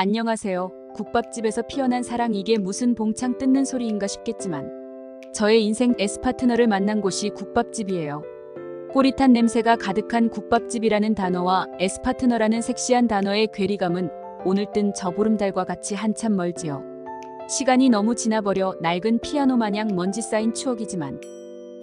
안녕하세요. 국밥집에서 피어난 사랑 이게 무슨 봉창 뜯는 소리인가 싶겠지만 저의 인생 에스파트너를 만난 곳이 국밥집이에요. 꼬릿한 냄새가 가득한 국밥집이라는 단어와 에스파트너라는 섹시한 단어의 괴리감은 오늘 뜬 저 보름달과 같이 한참 멀지요. 시간이 너무 지나버려 낡은 피아노 마냥 먼지 쌓인 추억이지만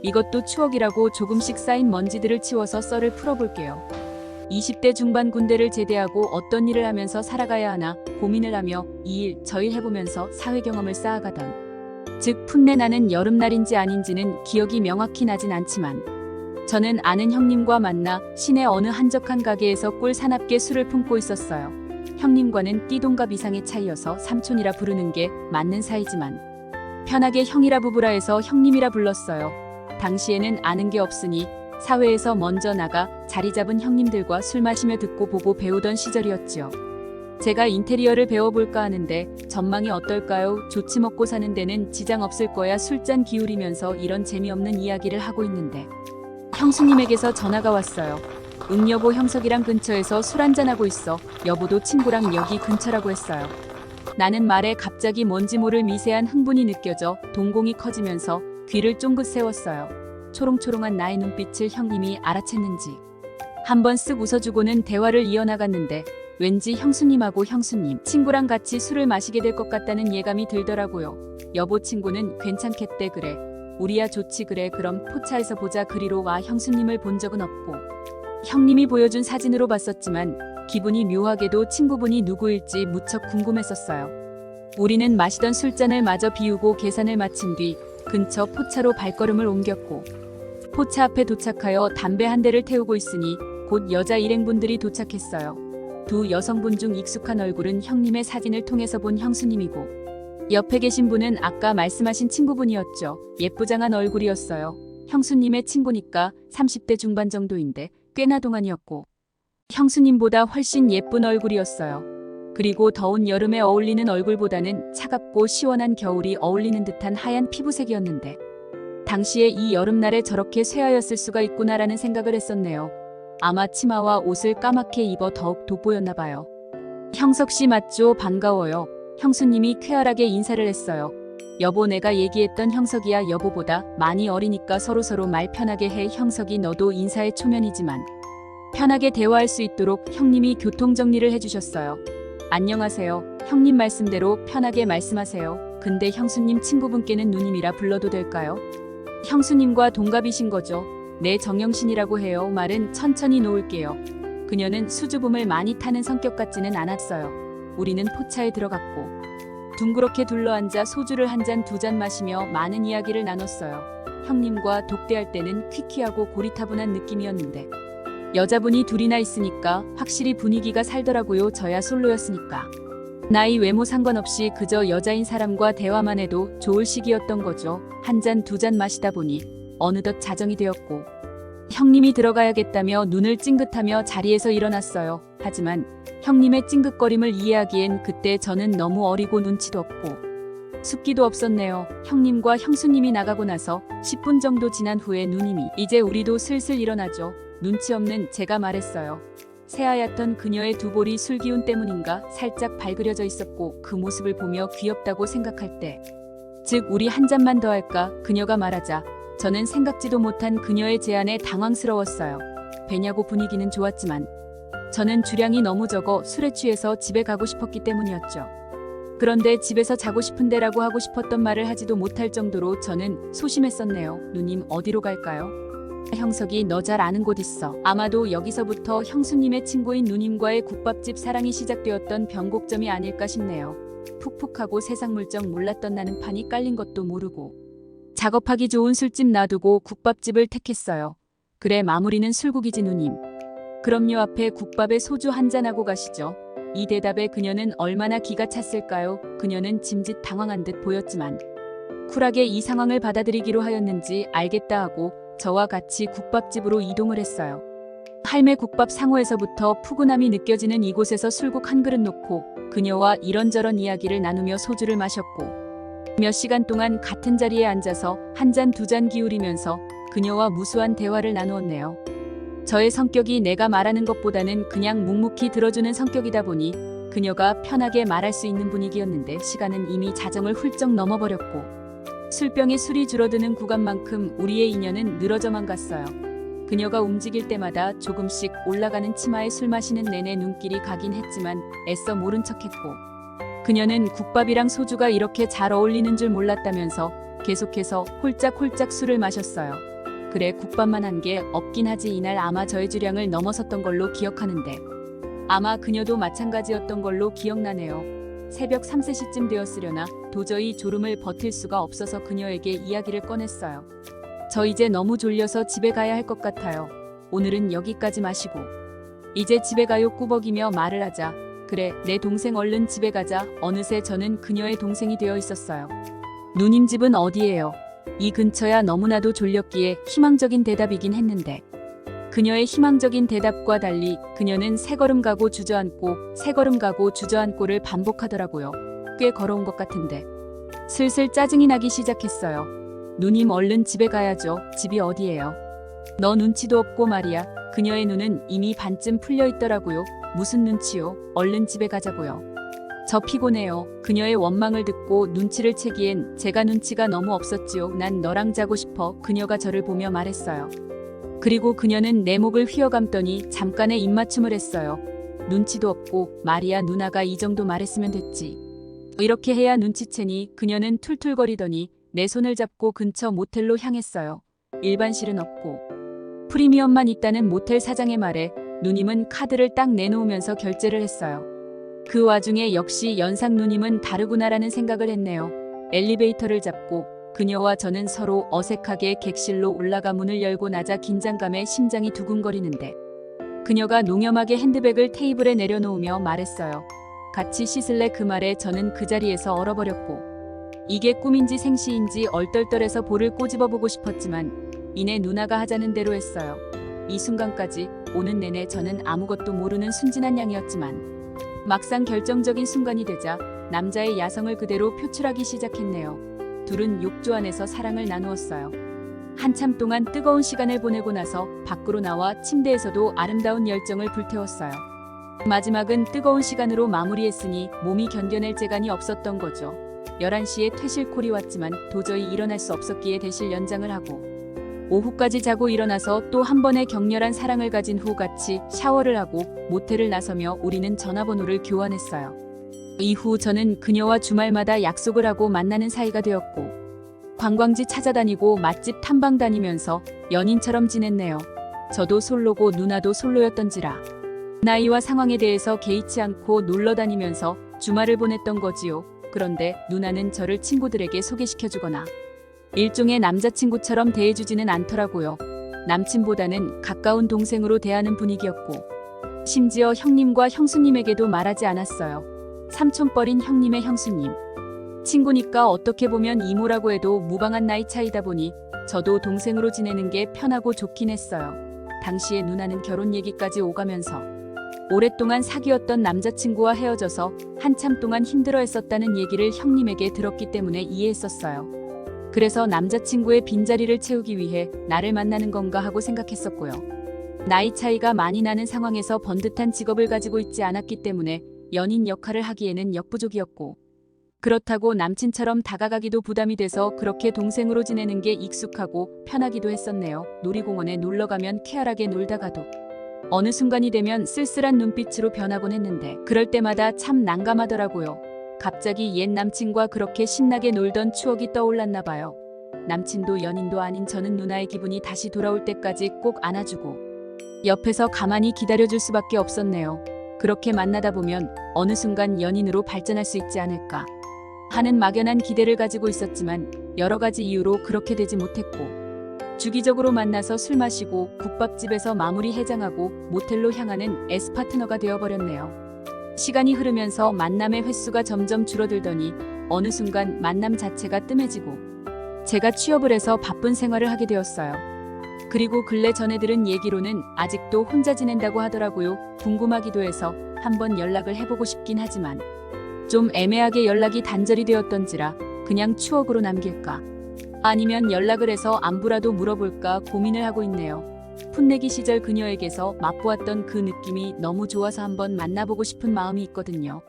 이것도 추억이라고 조금씩 쌓인 먼지들을 치워서 썰을 풀어볼게요. 20대 중반 군대를 제대하고 어떤 일을 하면서 살아가야 하나 고민을 하며 이 일 저 일 해보면서 사회 경험을 쌓아가던 즉 풋내 나는 여름날인지 아닌지는 기억이 명확히 나진 않지만 저는 아는 형님과 만나 시내 어느 한적한 가게에서 꿀 사납게 술을 품고 있었어요. 형님과는 띠동갑 이상의 차이여서 삼촌이라 부르는 게 맞는 사이지만 편하게 형이라 부부라 해서 형님이라 불렀어요. 당시에는 아는 게 없으니 사회에서 먼저 나가 자리 잡은 형님들과 술 마시며 듣고 보고 배우던 시절이었지요. 제가 인테리어를 배워볼까 하는데 전망이 어떨까요? 좋지 먹고 사는 데는 지장 없을 거야 술잔 기울이면서 이런 재미없는 이야기를 하고 있는데 형수님에게서 전화가 왔어요. 응 여보 형석이랑 근처에서 술 한잔하고 있어. 여보도 친구랑 여기 근처라고 했어요. 나는 말에 갑자기 뭔지 모를 미세한 흥분이 느껴져 동공이 커지면서 귀를 쫑긋 세웠어요. 초롱초롱한 나의 눈빛을 형님이 알아챘는지 한번 쓱 웃어주고는 대화를 이어나갔는데 왠지 형수님하고 형수님 친구랑 같이 술을 마시게 될 것 같다는 예감이 들더라고요. 여보 친구는 괜찮겠대 그래. 우리야 좋지 그래 그럼 포차에서 보자 그리로 와 형수님을 본 적은 없고 형님이 보여준 사진으로 봤었지만 기분이 묘하게도 친구분이 누구일지 무척 궁금했었어요. 우리는 마시던 술잔을 마저 비우고 계산을 마친 뒤 근처 포차로 발걸음을 옮겼고 포차 앞에 도착하여 담배 한 대를 태우고 있으니 곧 여자 일행분들이 도착했어요. 두 여성분 중 익숙한 얼굴은 형님의 사진을 통해서 본 형수님이고 옆에 계신 분은 아까 말씀하신 친구분이었죠. 예쁘장한 얼굴이었어요. 형수님의 친구니까 30대 중반 정도인데 꽤나 동안이었고 형수님보다 훨씬 예쁜 얼굴이었어요. 그리고 더운 여름에 어울리는 얼굴보다는 차갑고 시원한 겨울이 어울리는 듯한 하얀 피부색이었는데 당시에 이 여름날에 저렇게 쇠하였을 수가 있구나라는 생각을 했었네요. 아마 치마와 옷을 까맣게 입어 더욱 돋보였나 봐요. 형석 씨 맞죠? 반가워요. 형수님이 쾌활하게 인사를 했어요. 여보 내가 얘기했던 형석이야 여보보다 많이 어리니까 서로서로 말 편하게 해 형석이 너도 인사의 초면이지만 편하게 대화할 수 있도록 형님이 교통 정리를 해주셨어요. 안녕하세요. 형님 말씀대로 편하게 말씀하세요. 근데 형수님 친구분께는 누님이라 불러도 될까요? 형수님과 동갑이신 거죠. 네 정영신이라고 해요. 말은 천천히 놓을게요. 그녀는 수줍음을 많이 타는 성격 같지는 않았어요. 우리는 포차에 들어갔고 둥그렇게 둘러앉아 소주를 한 잔 두잔 마시며 많은 이야기를 나눴어요. 형님과 독대할 때는 퀴퀴하고 고리타분한 느낌이었는데 여자분이 둘이나 있으니까 확실히 분위기가 살더라고요. 저야 솔로였으니까. 나이 외모 상관없이 그저 여자인 사람과 대화만 해도 좋을 시기였던 거죠. 한 잔두잔 마시다 보니 어느덧 자정이 되었고 형님이 들어가야겠다며 눈을 찡긋하며 자리에서 일어났어요. 하지만 형님의 찡긋거림을 이해하기엔 그때 저는 너무 어리고 눈치도 없고 숫기도 없었네요. 형님과 형수님이 나가고 나서 10분 정도 지난 후에 누님이 이제 우리도 슬슬 일어나죠. 눈치 없는 제가 말했어요. 새하얗던 그녀의 두 볼이 술기운 때문인가 살짝 발그려져 있었고 그 모습을 보며 귀엽다고 생각할 때. 즉 우리 한 잔만 더 할까 그녀가 말하자 저는 생각지도 못한 그녀의 제안에 당황스러웠어요. 배냐고 분위기는 좋았지만 저는 주량이 너무 적어 술에 취해서 집에 가고 싶었기 때문이었죠. 그런데 집에서 자고 싶은데라고 하고 싶었던 말을 하지도 못할 정도로 저는 소심했었네요. 누님 어디로 갈까요? 형석이 너 잘 아는 곳 있어. 아마도 여기서부터 형수님의 친구인 누님과의 국밥집 사랑이 시작되었던 변곡점이 아닐까 싶네요. 푹푹하고 세상 물정 몰랐던 나는 판이 깔린 것도 모르고 작업하기 좋은 술집 놔두고 국밥집을 택했어요. 그래 마무리는 술국이지 누님. 그럼요 앞에 국밥에 소주 한 잔하고 가시죠. 이 대답에 그녀는 얼마나 기가 찼을까요? 그녀는 짐짓 당황한 듯 보였지만 쿨하게 이 상황을 받아들이기로 하였는지 알겠다 하고 저와 같이 국밥집으로 이동을 했어요. 할매 국밥 상호에서부터 푸근함이 느껴지는 이곳에서 술국 한 그릇 놓고 그녀와 이런저런 이야기를 나누며 소주를 마셨고 몇 시간 동안 같은 자리에 앉아서 한 잔 두잔 기울이면서 그녀와 무수한 대화를 나누었네요. 저의 성격이 내가 말하는 것보다는 그냥 묵묵히 들어주는 성격이다 보니 그녀가 편하게 말할 수 있는 분위기였는데 시간은 이미 자정을 훌쩍 넘어버렸고 술병에 술이 줄어드는 구간만큼 우리의 인연은 늘어져만 갔어요. 그녀가 움직일 때마다 조금씩 올라가는 치마에 술 마시는 내내 눈길이 가긴 했지만 애써 모른 척했고 그녀는 국밥이랑 소주가 이렇게 잘 어울리는 줄 몰랐다면서 계속해서 홀짝홀짝 술을 마셨어요. 그래 국밥만 한 게 없긴 하지 이날 아마 저의 주량을 넘어섰던 걸로 기억하는데 아마 그녀도 마찬가지였던 걸로 기억나네요. 새벽 3, 4시쯤 되었으려나 도저히 졸음을 버틸 수가 없어서 그녀에게 이야기를 꺼냈어요. 저 이제 너무 졸려서 집에 가야 할 것 같아요. 오늘은 여기까지 마시고. 이제 집에 가요 꾸벅이며 말을 하자. 그래, 내 동생 얼른 집에 가자. 어느새 저는 그녀의 동생이 되어 있었어요. 누님 집은 어디예요? 이 근처야 너무나도 졸렸기에 희망적인 대답이긴 했는데 그녀의 희망적인 대답과 달리 그녀는 세 걸음 가고 주저앉고 세 걸음 가고 주저앉고를 반복하더라고요. 꽤 걸어온 것 같은데 슬슬 짜증이 나기 시작했어요. 누님 얼른 집에 가야죠. 집이 어디예요? 너 눈치도 없고 말이야. 그녀의 눈은 이미 반쯤 풀려 있더라고요. 무슨 눈치요? 얼른 집에 가자고요. 저 피곤해요. 그녀의 원망을 듣고 눈치를 채기엔 제가 눈치가 너무 없었지요. 난 너랑 자고 싶어. 그녀가 저를 보며 말했어요. 그리고 그녀는 내 목을 휘어감더니 잠깐의 입맞춤을 했어요. 눈치도 없고 마리아 누나가 이 정도 말했으면 됐지. 이렇게 해야 눈치채니 그녀는 툴툴거리더니 내 손을 잡고 근처 모텔로 향했어요. 일반실은 없고 프리미엄만 있다는 모텔 사장의 말에 누님은 카드를 딱 내놓으면서 결제를 했어요. 그 와중에 역시 연상 누님은 다르구나라는 생각을 했네요. 엘리베이터를 잡고 그녀와 저는 서로 어색하게 객실로 올라가 문을 열고 나자 긴장감에 심장이 두근거리는데 그녀가 농염하게 핸드백을 테이블에 내려놓으며 말했어요. 같이 씻을래 그 말에 저는 그 자리에서 얼어버렸고 이게 꿈인지 생시인지 얼떨떨해서 볼을 꼬집어 보고 싶었지만 이내 누나가 하자는 대로 했어요. 이 순간까지 오는 내내 저는 아무것도 모르는 순진한 양이었지만 막상 결정적인 순간이 되자 남자의 야성을 그대로 표출하기 시작했네요. 둘은 욕조 안에서 사랑을 나누었어요. 한참 동안 뜨거운 시간을 보내고 나서 밖으로 나와 침대에서도 아름다운 열정을 불태웠어요. 마지막은 뜨거운 시간으로 마무리했으니 몸이 견뎌낼 재간이 없었던 거죠. 11시에 퇴실콜이 왔지만 도저히 일어날 수 없었기에 대실 연장을 하고 오후까지 자고 일어나서 또 한 번의 격렬한 사랑을 가진 후 같이 샤워를 하고 모텔을 나서며 우리는 전화번호를 교환했어요. 이후 저는 그녀와 주말마다 약속을 하고 만나는 사이가 되었고 관광지 찾아다니고 맛집 탐방 다니면서 연인처럼 지냈네요. 저도 솔로고 누나도 솔로였던지라 나이와 상황에 대해서 개의치 않고 놀러 다니면서 주말을 보냈던 거지요. 그런데 누나는 저를 친구들에게 소개시켜주거나 일종의 남자친구처럼 대해주지는 않더라고요. 남친보다는 가까운 동생으로 대하는 분위기였고 심지어 형님과 형수님에게도 말하지 않았어요. 삼촌뻘인 형님의 형수님. 친구니까 어떻게 보면 이모라고 해도 무방한 나이 차이다 보니 저도 동생으로 지내는 게 편하고 좋긴 했어요. 당시에 누나는 결혼 얘기까지 오가면서 오랫동안 사귀었던 남자친구와 헤어져서 한참 동안 힘들어 했었다는 얘기를 형님에게 들었기 때문에 이해했었어요. 그래서 남자친구의 빈자리를 채우기 위해 나를 만나는 건가 하고 생각했었고요. 나이 차이가 많이 나는 상황에서 번듯한 직업을 가지고 있지 않았기 때문에 연인 역할을 하기에는 역부족이었고 그렇다고 남친처럼 다가가기도 부담이 돼서 그렇게 동생으로 지내는 게 익숙하고 편하기도 했었네요. 놀이공원에 놀러 가면 쾌활하게 놀다가도 어느 순간이 되면 쓸쓸한 눈빛으로 변하곤 했는데 그럴 때마다 참 난감하더라고요. 갑자기 옛 남친과 그렇게 신나게 놀던 추억이 떠올랐나 봐요. 남친도 연인도 아닌 저는 누나의 기분이 다시 돌아올 때까지 꼭 안아주고 옆에서 가만히 기다려줄 수밖에 없었네요. 그렇게 만나다 보면 어느 순간 연인으로 발전할 수 있지 않을까 하는 막연한 기대를 가지고 있었지만 여러 가지 이유로 그렇게 되지 못했고 주기적으로 만나서 술 마시고 국밥집에서 마무리 해장하고 모텔로 향하는 에스 파트너가 되어버렸네요. 시간이 흐르면서 만남의 횟수가 점점 줄어들더니 어느 순간 만남 자체가 뜸해지고 제가 취업을 해서 바쁜 생활을 하게 되었어요. 그리고 근래 전해 들은 얘기로는 아직도 혼자 지낸다고 하더라고요. 궁금하기도 해서 한번 연락을 해보고 싶긴 하지만 좀 애매하게 연락이 단절이 되었던지라 그냥 추억으로 남길까 아니면 연락을 해서 안부라도 물어볼까 고민을 하고 있네요. 풋내기 시절 그녀에게서 맛보았던 그 느낌이 너무 좋아서 한번 만나보고 싶은 마음이 있거든요.